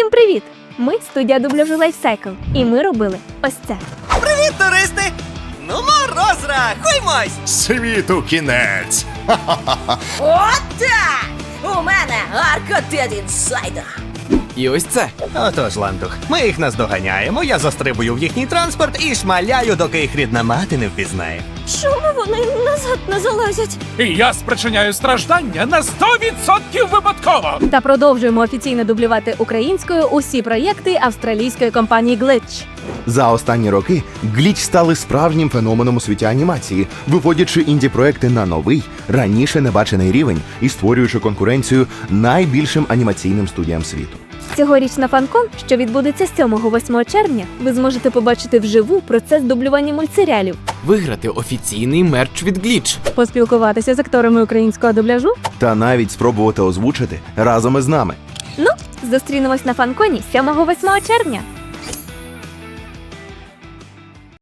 Всім привіт! Ми студія дубляжу Lifecycle, і ми робили ось це. Привіт, туристи! Ну, розрахуймось! Світу кінець. От так! У мене Аркадед інсайдер. І ось це. Отож, ландух, ми їх наздоганяємо, я застрибую в їхній транспорт і шмаляю, доки їх рідна мати не впізнає. Чому вони назад не залазять? І я спричиняю страждання на 100% випадково. Та продовжуємо офіційно дублювати українською усі проєкти австралійської компанії Glitch. За останні роки Гліч стали справжнім феноменом у світі анімації, виводячи інді-проекти на новий, раніше небачений рівень і створюючи конкуренцію найбільшим анімаційним студіям світу. Цьогоріч на фанкон, що відбудеться 7-8 червня, ви зможете побачити вживу процес дублювання мультсеріалів, Виграти офіційний мерч від Glitch. поспілкуватися з акторами українського дубляжу. Та навіть спробувати озвучити разом із нами. Ну, зустрінемось на фанконі 7-8 червня.